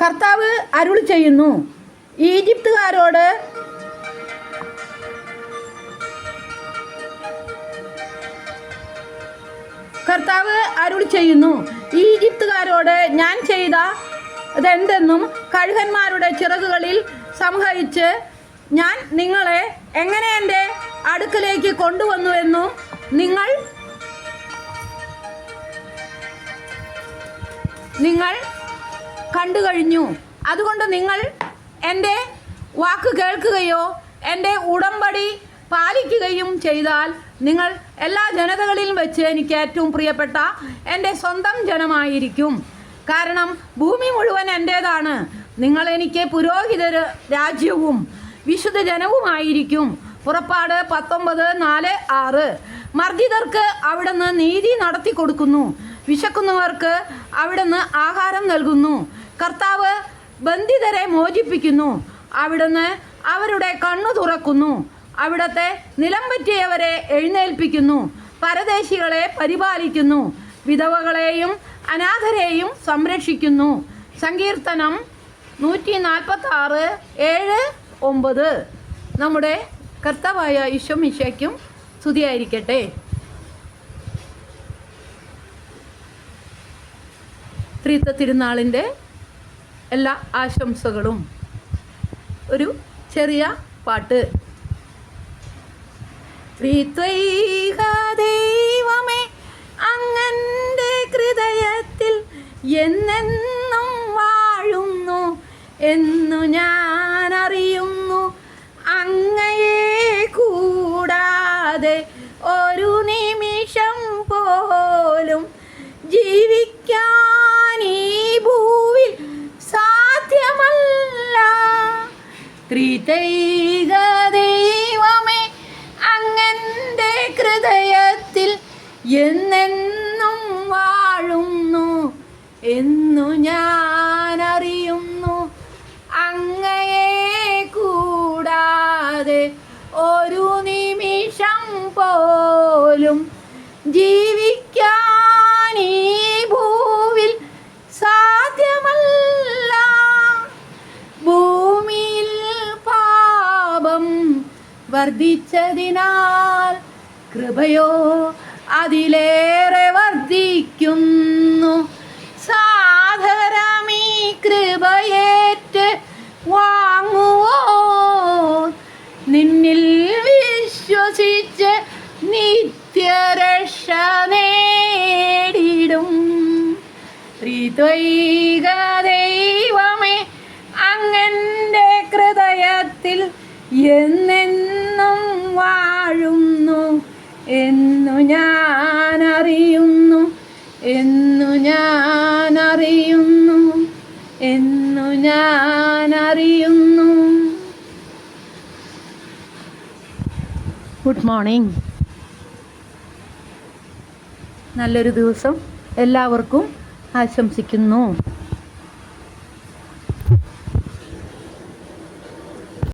കർത്താവ് അരുൾ ചെയ്യുന്നു. ഈജിപ്തുകാരോട് കർത്താവ് അരുൾ ചെയ്യുന്നു. ഈജിപ്തുകാരോട് ഞാൻ ചെയ്ത ഇതെന്തെന്നും കഴുകന്മാരുടെ ചിറകുകളിൽ സംഹരിച്ച് ഞാൻ നിങ്ങളെ എങ്ങനെ എന്റെ അടുക്കലേക്ക് കൊണ്ടുവന്നുവെന്നും നിങ്ങൾ നിങ്ങൾ കണ്ടു കഴിഞ്ഞു. അതുകൊണ്ട് നിങ്ങൾ എന്റെ വാക്ക് കേൾക്കുകയോ എന്റെ ഉടമ്പടി പാലിക്കുകയും ചെയ്താൽ നിങ്ങൾ എല്ലാ ജനതകളിലും വെച്ച് എനിക്ക് ഏറ്റവും പ്രിയപ്പെട്ട എന്റെ സ്വന്തം ജനമായിരിക്കും. കാരണം ഭൂമി മുഴുവൻ എന്റേതാണ് നിങ്ങൾ എനിക്ക് പുരോഹിത രാജ്യവും വിശുദ്ധ ജനവുമായിരിക്കും. പുറപ്പാട് പത്തൊമ്പത് നാല് ആറ്. മർദ്ദിതർക്ക് അവിടുന്ന് നീതി നടത്തി കൊടുക്കുന്നു വിശക്കുന്നവർക്ക് അവിടുന്ന് ആഹാരം നൽകുന്നു. കർത്താവ് ബന്ധിതരെ മോചിപ്പിക്കുന്നു. അവിടുന്ന് അവരുടെ കണ്ണു തുറക്കുന്നു. അവിടത്തെ നിലം പറ്റിയവരെ എഴുന്നേൽപ്പിക്കുന്നു. പരദേശികളെ പരിപാലിക്കുന്നു. വിധവകളെയും അനാഥരെയും സംരക്ഷിക്കുന്നു. സങ്കീർത്തനം നൂറ്റി നാൽപ്പത്തി ആറ് ഏഴ് ഒമ്പത്. നമ്മുടെ കർത്താവായ ഈശോമിശയ്ക്കും സ്തുതിയായിരിക്കട്ടെ. ത്രിത്വ തിരുനാളിന്റെ എല്ലാ ആശംസകളും. ഒരു ചെറിയ പാട്ട്. ദൈവമേ അങ്ങന്റെ ഹൃദയത്തിൽ എന്നെന്നും വാഴുന്നു. എന്നു ത്രിതൈക ദൈവമേ അങ്ങന്റെ ഹൃദയത്തിൽ എന്നെന്നും വാഴുന്നു എന്നു ഞാൻ അറിയുന്നു അങ്ങയെ കൂടാതെ വർദ്ധിച്ചതിനാൽ കൃപയോ അതിലേറെ വർദ്ധിക്കുന്നു. സാധരമീ കൃപയേറ്റ് വാങ്ങുവോ? നിന്നിൽ വിശ്വസിച്ച് നിത്യരക്ഷ നേടിടും. ത്രിത്വൈക ദൈവമേ അങ്ങന്റെ ഹൃദയത്തിൽ എന്നെന്നും എന്നു ഞാൻ അറിയുന്നു എന്നു ഞാൻ അറിയുന്നു എന്നു ഞാൻ അറിയുന്നു ഗുഡ് മോർണിംഗ് നല്ലൊരു ദിവസം എല്ലാവർക്കും ആശംസിക്കുന്നു.